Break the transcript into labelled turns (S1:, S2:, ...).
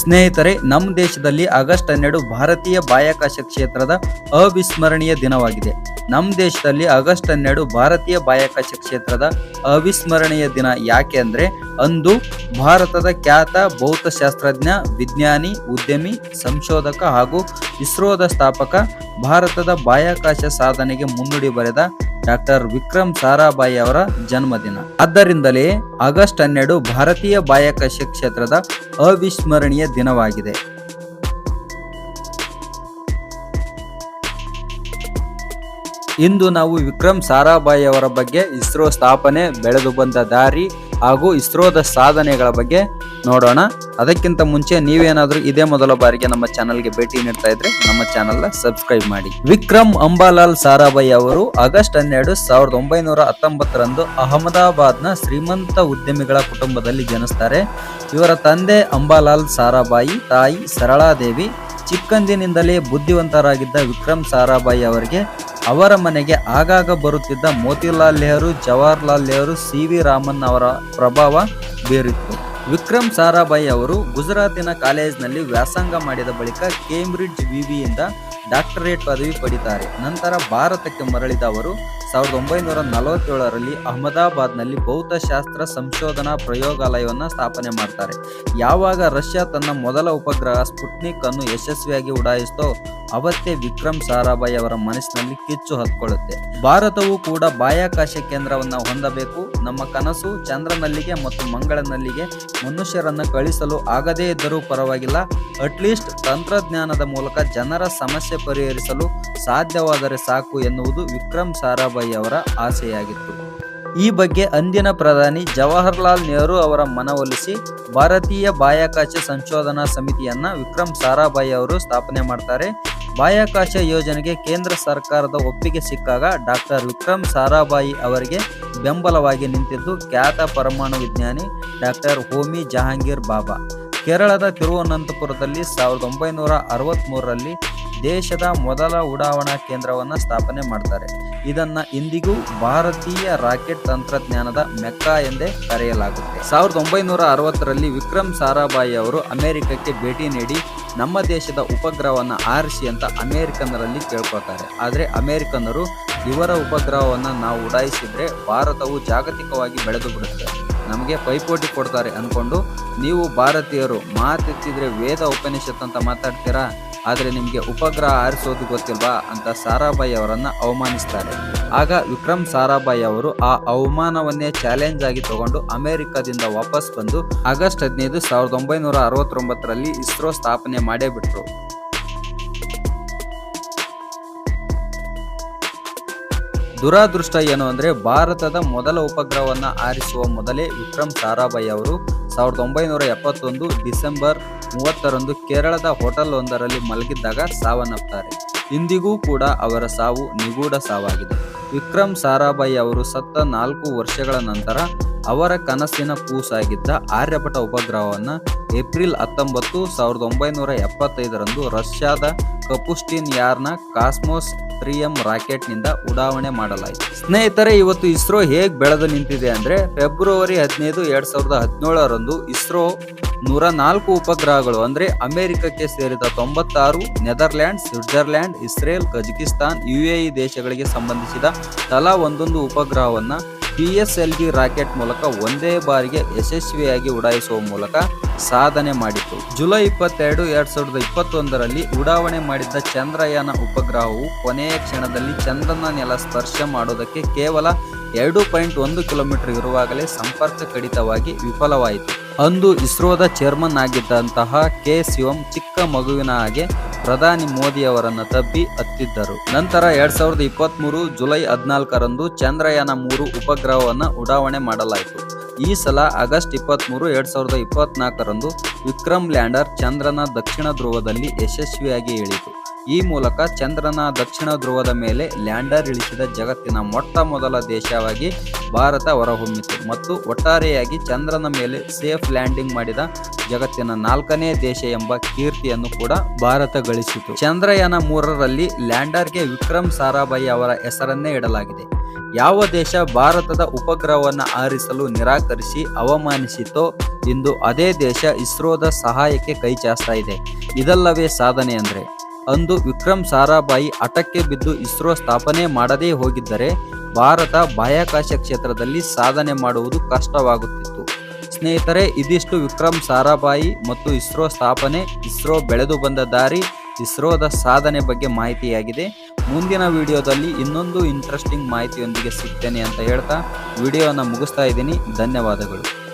S1: ಸ್ನೇಹಿತರೆ ನಮ್ಮ ದೇಶದಲ್ಲಿ ಆಗಸ್ಟ್ ಹನ್ನೆರಡು ಭಾರತೀಯ ಬಾಹ್ಯಾಕಾಶ ಕ್ಷೇತ್ರದ ಅವಿಸ್ಮರಣೀಯ ದಿನವಾಗಿದೆ. ನಮ್ಮ ದೇಶದಲ್ಲಿ ಆಗಸ್ಟ್ ಹನ್ನೆರಡು ಭಾರತೀಯ ಬಾಹ್ಯಾಕಾಶ ಕ್ಷೇತ್ರದ ಅವಿಸ್ಮರಣೀಯ ದಿನ ಯಾಕೆ ಅಂದ್ರೆ ಅಂದು ಭಾರತದ ಖ್ಯಾತ ಭೌತಶಾಸ್ತ್ರಜ್ಞ, ವಿಜ್ಞಾನಿ, ಉದ್ಯಮಿ, ಸಂಶೋಧಕ ಹಾಗೂ ಇಸ್ರೋದ ಸ್ಥಾಪಕ, ಭಾರತದ ಬಾಹ್ಯಾಕಾಶ ಸಾಧನೆಗೆ ಮುನ್ನುಡಿ ಬರೆದ ಡಾಕ್ಟರ್ ವಿಕ್ರಮ್ ಸಾರಾಭಾಯಿ ಅವರ ಜನ್ಮದಿನ. ಆದ್ದರಿಂದಲೇ ಆಗಸ್ಟ್ ಹನ್ನೆರಡು ಭಾರತೀಯ ಬಾಹ್ಯಾಕಾಶ ಕ್ಷೇತ್ರದ ಅವಿಸ್ಮರಣೀಯ ದಿನವಾಗಿದೆ. ಇಂದು ನಾವು ವಿಕ್ರಮ್ ಸಾರಾಭಾಯಿ ಅವರ ಬಗ್ಗೆ ಇಸ್ರೋ ಸ್ಥಾಪನೆ ಬೆಳೆದು ಬಂದ ದಾರಿ ಹಾಗೂ ಇಸ್ರೋದ ಸಾಧನೆಗಳ ಬಗ್ಗೆ ನೋಡೋಣ. ಅದಕ್ಕಿಂತ ಮುಂಚೆ ನೀವೇನಾದರೂ ಇದೇ ಮೊದಲ ಬಾರಿಗೆ ನಮ್ಮ ಚಾನಲ್ಗೆ ಭೇಟಿ ನೀಡ್ತಾ ಇದ್ರೆ ನಮ್ಮ ಚಾನಲ್ ಸಬ್ಸ್ಕ್ರೈಬ್ ಮಾಡಿ. ವಿಕ್ರಮ್ ಅಂಬಾಲಾಲ್ ಸಾರಾಭಾಯಿ ಅವರು ಆಗಸ್ಟ್ ಹನ್ನೆರಡು ಸಾವಿರದ ಒಂಬೈನೂರ ಹತ್ತೊಂಬತ್ತರಂದು ಅಹಮದಾಬಾದ್ನ ಶ್ರೀಮಂತ ಉದ್ಯಮಿಗಳ ಕುಟುಂಬದಲ್ಲಿ ಜನಿಸ್ತಾರೆ. ಇವರ ತಂದೆ ಅಂಬಾಲಾಲ್ ಸಾರಾಭಾಯಿ, ತಾಯಿ ಸರಳಾದೇವಿ, ಚಿಕ್ಕಂದಿನಿಂದಲೇ ಬುದ್ಧಿವಂತರಾಗಿದ್ದ ವಿಕ್ರಮ್ ಸಾರಾಭಾಯಿ ಅವರಿಗೆ ಅವರ ಮನೆಗೆ ಆಗಾಗ ಬರುತ್ತಿದ್ದ ಮೋತಿಲಾಲ್ ನೆಹರು, ಜವಾಹರ್ಲಾಲ್ ನೆಹರು ಸಿ ವಿ ರಾಮನ್ ಅವರ ಪ್ರಭಾವ ಬೀರಿತ್ತು. ವಿಕ್ರಮ್ ಸಾರಾಭಾಯಿ ಅವರು ಗುಜರಾತಿನ ಕಾಲೇಜಿನಲ್ಲಿ ವ್ಯಾಸಂಗ ಮಾಡಿದ ಬಳಿಕ ಕೇಂಬ್ರಿಡ್ಜ್ ವಿವಿಯಿಂದ ಡಾಕ್ಟರೇಟ್ ಪದವಿ ಪಡಿತಾರೆ. ನಂತರ ಭಾರತಕ್ಕೆ ಮರಳಿದ ಅವರು ಸಾವಿರದ ಒಂಬೈನೂರ ನಲವತ್ತೇಳರಲ್ಲಿ ಅಹಮದಾಬಾದ್ನಲ್ಲಿ ಭೌತಶಾಸ್ತ್ರ ಸಂಶೋಧನಾ ಪ್ರಯೋಗಾಲಯವನ್ನು ಸ್ಥಾಪನೆ ಮಾಡ್ತಾರೆ. ಯಾವಾಗ ರಷ್ಯಾ ತನ್ನ ಮೊದಲ ಉಪಗ್ರಹ ಸ್ಪುಟ್ನಿಕ್ ಅನ್ನು ಯಶಸ್ವಿಯಾಗಿ ಉಡಾಯಿಸ್ತೋ ಅವತ್ತೇ ವಿಕ್ರಮ್ ಸಾರಾಭಾಯಿ ಅವರ ಮನಸ್ಸಿನಲ್ಲಿ ಕಿಚ್ಚು ಹತ್ಕೊಳ್ಳುತ್ತೆ. ಭಾರತವು ಕೂಡ ಬಾಹ್ಯಾಕಾಶ ಕೇಂದ್ರವನ್ನ ಹೊಂದಬೇಕು. ನಮ್ಮ ಕನಸು ಚಂದ್ರನಲ್ಲಿಗೆ ಮತ್ತು ಮಂಗಳನಲ್ಲಿಗೆ ಮನುಷ್ಯರನ್ನು ಕಳಿಸಲು ಆಗದೇ ಇದ್ದರೂ ಪರವಾಗಿಲ್ಲ. ಅಟ್ಲೀಸ್ಟ್ ತಂತ್ರಜ್ಞಾನದ ಮೂಲಕ ಜನರ ಸಮಸ್ಯೆ ಪರಿಹರಿಸಲು ಸಾಧ್ಯವಾದರೆ ಸಾಕು ಎನ್ನುವುದು ವಿಕ್ರಮ್ ಸಾರಾಭಾಯಿ ಅವರ ಆಸೆಯಾಗಿತ್ತು. ಈ ಬಗ್ಗೆ ಅಂದಿನ ಪ್ರಧಾನಿ ಜವಾಹರ್ಲಾಲ್ ನೆಹರು ಅವರ ಮನವೊಲಿಸಿ ಭಾರತೀಯ ಬಾಹ್ಯಾಕಾಶ ಸಂಶೋಧನಾ ಸಮಿತಿಯನ್ನ ವಿಕ್ರಮ್ ಸಾರಾಭಾಯಿ ಅವರು ಸ್ಥಾಪನೆ ಮಾಡ್ತಾರೆ. ಬಾಹ್ಯಾಕಾಶ ಯೋಜನೆಗೆ ಕೇಂದ್ರ ಸರ್ಕಾರದ ಒಪ್ಪಿಗೆ ಸಿಕ್ಕಾಗ ಡಾಕ್ಟರ್ ವಿಕ್ರಮ್ ಸಾರಾಭಾಯಿ ಅವರಿಗೆ ಬೆಂಬಲವಾಗಿ ನಿಂತಿದ್ದು ಖ್ಯಾತ ಪರಮಾಣು ವಿಜ್ಞಾನಿ ಡಾಕ್ಟರ್ ಹೋಮಿ ಜಹಾಂಗೀರ್ ಬಾಬಾ. ಕೇರಳದ ತಿರುವನಂತಪುರದಲ್ಲಿ ಸಾವಿರದ ಒಂಬೈನೂರ ಅರವತ್ತ್ಮೂರರಲ್ಲಿ ದೇಶದ ಮೊದಲ ಉಡಾವಣಾ ಕೇಂದ್ರವನ್ನು ಸ್ಥಾಪನೆ ಮಾಡ್ತಾರೆ. ಇದನ್ನು ಇಂದಿಗೂ ಭಾರತೀಯ ರಾಕೆಟ್ ತಂತ್ರಜ್ಞಾನದ ಮೆಕ್ಕಾ ಎಂದೇ ಕರೆಯಲಾಗುತ್ತೆ. ಸಾವಿರದ ಒಂಬೈನೂರ ಅರವತ್ತರಲ್ಲಿ ವಿಕ್ರಮ್ ಸಾರಾಭಾಯಿ ಅವರು ಅಮೆರಿಕಕ್ಕೆ ಭೇಟಿ ನೀಡಿ ನಮ್ಮ ದೇಶದ ಉಪಗ್ರಹವನ್ನು ಆರಿಸಿ ಅಂತ ಅಮೇರಿಕನ್ನರಲ್ಲಿ ಕೇಳ್ಕೊತಾರೆ ಆದರೆ ಅಮೇರಿಕನ್ನರು ಇವರ ಉಪಗ್ರಹವನ್ನು ನಾವು ಉಡಾಯಿಸಿದರೆ ಭಾರತವು ಜಾಗತಿಕವಾಗಿ ಬೆಳೆದು ಬಿಡುತ್ತೆ. ನಮಗೆ ಪೈಪೋಟಿ ಕೊಡ್ತಾರೆ ಅಂದ್ಕೊಂಡು ನೀವು ಭಾರತೀಯರು ಮಾತೆತ್ತಿದ್ರೆ ವೇದ ಉಪನಿಷತ್ ಅಂತ ಮಾತಾಡ್ತೀರಾ? ಆದರೆ ನಿಮಗೆ ಉಪಗ್ರಹ ಆರಿಸೋದು ಗೊತ್ತಿಲ್ವಾ ಅಂತ ಸಾರಾಭಾಯಿ ಅವರನ್ನ ಅವಮಾನಿಸ್ತಾರೆ. ಆಗ ವಿಕ್ರಮ್ ಸಾರಾಭಾಯಿ ಅವರು ಆ ಅವಮಾನವನ್ನೇ ಚಾಲೆಂಜ್ ಆಗಿ ತಗೊಂಡು ಅಮೆರಿಕದಿಂದ ವಾಪಸ್ ಬಂದು ಆಗಸ್ಟ್ ಹದಿನೈದು ಸಾವಿರದ ಒಂಬೈನೂರ ಅರವತ್ತೊಂಬತ್ತರಲ್ಲಿ ಇಸ್ರೋ ಸ್ಥಾಪನೆ ಮಾಡೇ ಬಿಟ್ರು. ದುರಾದೃಷ್ಟ ಏನು ಅಂದರೆ ಭಾರತದ ಮೊದಲ ಉಪಗ್ರಹವನ್ನ ಆರಿಸುವ ಮೊದಲೇ ವಿಕ್ರಮ್ ಸಾರಾಭಾಯಿ ಅವರು ಸಾವಿರದ ಒಂಬೈನೂರ ಎಪ್ಪತ್ತೊಂದು ಡಿಸೆಂಬರ್ ಮೂವತ್ತರಂದು ಕೇರಳದ ಹೋಟೆಲ್ ಒಂದರಲ್ಲಿ ಮಲಗಿದ್ದಾಗ ಸಾವನ್ನಪ್ತಾರೆ ಇಂದಿಗೂ ಕೂಡ ಅವರ ಸಾವು ನಿಗೂಢ ಸಾವಾಗಿದೆ. ವಿಕ್ರಮ್ ಸಾರಾಭಾಯಿ ಅವರು ಸತ್ತ ನಾಲ್ಕು ವರ್ಷಗಳ ನಂತರ ಅವರ ಕನಸಿನ ಕೂಸಾಗಿದ್ದ ಆರ್ಯಭಟ ಉಪಗ್ರಹವನ್ನು ಏಪ್ರಿಲ್ ಹತ್ತೊಂಬತ್ತು ಸಾವಿರದ ಒಂಬೈನೂರ ಎಪ್ಪತ್ತೈದರಂದು ರಷ್ಯಾದ ಕಪುಸ್ಟಿನ್ ಯಾರ್ನ ಕಾಸ್ಮೋಸ್ ತ್ರೀ ಎಂ ರಾಕೆಟ್ನಿಂದ ಉಡಾವಣೆ ಮಾಡಲಾಯಿತು. ಸ್ನೇಹಿತರೆ, ಇವತ್ತು ಇಸ್ರೋ ಹೇಗೆ ಬೆಳೆದು ನಿಂತಿದೆ ಅಂದರೆ ಫೆಬ್ರವರಿ ಹದಿನೈದು, ಎರಡು ಸಾವಿರದ ಹದಿನೇಳರಂದು ಇಸ್ರೋ ನೂರ ನಾಲ್ಕು ಉಪಗ್ರಹಗಳು, ಅಂದ್ರೆ ಅಮೆರಿಕಕ್ಕೆ ಸೇರಿದ ತೊಂಬತ್ತಾರು, Netherland, Switzerland, Israel, Kazakhstan, UAE ದೇಶಗಳಿಗೆ ಸಂಬಂಧಿಸಿದ ತಲಾ ಒಂದೊಂದು ಉಪಗ್ರಹವನ್ನ P S L G rocket ಮೂಲಕ ಒಂದೇ ಬಾರಿಗೆ ಯಶಸ್ವಿಯಾಗಿ ಉಡಾಯಿಸುವ ಮೂಲಕ ಸಾಧನೆ ಮಾಡಿತು ಜುಲೈ ಇಪ್ಪತ್ತೆರಡು, ಎರಡ್ ಸಾವಿರದ ಇಪ್ಪತ್ತೊಂದರಲ್ಲಿ ಉಡಾವಣೆ ಮಾಡಿದ್ದ ಚಂದ್ರಯಾನ ಉಪಗ್ರಹವು ಕೊನೆಯ ಕ್ಷಣದಲ್ಲಿ ಚಂದ್ರನ ನೆಲ ಸ್ಪರ್ಶ ಮಾಡೋದಕ್ಕೆ ಕೇವಲ ಎರಡು ಪಾಯಿಂಟ್ ಒಂದು ಕಿಲೋಮೀಟರ್ ಇರುವಾಗಲೇ ಸಂಪರ್ಕ ಕಡಿತವಾಗಿ ವಿಫಲವಾಯಿತು. ಅಂದು ಇಸ್ರೋದ ಚೇರ್ಮನ್ ಆಗಿದ್ದಂತಹ ಕೆ ಶಿವಂ ಚಿಕ್ಕ ಮಗುವಿನ ಹಾಗೆ ಪ್ರಧಾನಿ ಮೋದಿ ಅವರನ್ನ ತಬ್ಬಿ ಹತ್ತಿದ್ದರು. ನಂತರ ಎರಡ್ ಸಾವಿರದ ಇಪ್ಪತ್ತ್ ಮೂರು ಜುಲೈ ಹದಿನಾಲ್ಕರಂದು ಚಂದ್ರಯಾನ ಮೂರು ಉಪಗ್ರಹವನ್ನು ಉಡಾವಣೆ ಮಾಡಲಾಯಿತು. ಈ ಸಲ ಆಗಸ್ಟ್ ಇಪ್ಪತ್ತ್ ಮೂರು ಎರಡ್ ಸಾವಿರದ ಇಪ್ಪತ್ನಾಲ್ಕರಂದು ವಿಕ್ರಮ್ ಲ್ಯಾಂಡರ್ ಚಂದ್ರನ ದಕ್ಷಿಣ ಧ್ರುವದಲ್ಲಿ ಯಶಸ್ವಿಯಾಗಿ ಇಳಿತು ಈ ಮೂಲಕ ಚಂದ್ರನ ದಕ್ಷಿಣ ಧ್ರುವದ ಮೇಲೆ ಲ್ಯಾಂಡರ್ ಇಳಿಸಿದ ಜಗತ್ತಿನ ಮೊಟ್ಟ ಮೊದಲ ದೇಶವಾಗಿ ಭಾರತ ಹೊರಹೊಮ್ಮಿತು ಮತ್ತು ಒಟ್ಟಾರೆಯಾಗಿ ಚಂದ್ರನ ಮೇಲೆ ಸೇಫ್ ಲ್ಯಾಂಡಿಂಗ್ ಮಾಡಿದ ಜಗತ್ತಿನ ನಾಲ್ಕನೇ ದೇಶ ಎಂಬ ಕೀರ್ತಿಯನ್ನು ಕೂಡ ಭಾರತ ಗಳಿಸಿತು. ಚಂದ್ರಯಾನ ಮೂರರಲ್ಲಿ ಲ್ಯಾಂಡರ್ಗೆ ವಿಕ್ರಮ್ ಸಾರಾಭಾಯಿ ಅವರ ಹೆಸರನ್ನೇ ಇಡಲಾಗಿದೆ. ಯಾವ ದೇಶ ಭಾರತದ ಉಪಗ್ರಹವನ್ನು ಆರಿಸಲು ನಿರಾಕರಿಸಿ ಅವಮಾನಿಸಿತೋ ಇಂದು ಅದೇ ದೇಶ ಇಸ್ರೋದ ಸಹಾಯಕ್ಕೆ ಕೈ ಇದೆ. ಇದಲ್ಲವೇ ಸಾಧನೆ ಅಂದ್ರೆ ಅಂದು ವಿಕ್ರಮ್ ಸಾರಾಭಾಯಿ ಅಟಕ್ಕೆ ಬಿದ್ದು ಇಸ್ರೋ ಸ್ಥಾಪನೆ ಮಾಡದೇ ಹೋಗಿದ್ದರೆ ಭಾರತ ಬಾಹ್ಯಾಕಾಶ ಕ್ಷೇತ್ರದಲ್ಲಿ ಸಾಧನೆ ಮಾಡುವುದು ಕಷ್ಟವಾಗುತ್ತಿತ್ತು. ಸ್ನೇಹಿತರೆ, ಇದಿಷ್ಟು ವಿಕ್ರಮ್ ಸಾರಾಭಾಯಿ ಮತ್ತು ಇಸ್ರೋ ಸ್ಥಾಪನೆ, ಇಸ್ರೋ ಬೆಳೆದು ಬಂದ ದಾರಿ, ಇಸ್ರೋದ ಸಾಧನೆ ಬಗ್ಗೆ ಮಾಹಿತಿಯಾಗಿದೆ. ಮುಂದಿನ ವಿಡಿಯೋದಲ್ಲಿ ಇನ್ನೊಂದು ಇಂಟ್ರೆಸ್ಟಿಂಗ್ ಮಾಹಿತಿಯೊಂದಿಗೆ ಸಿಗ್ತೇನೆ ಅಂತ ಹೇಳ್ತಾ, ವಿಡಿಯೋನ ಮುಗಿಸ್ತಾ ಇದ್ದೀನಿ. ಧನ್ಯವಾದಗಳು.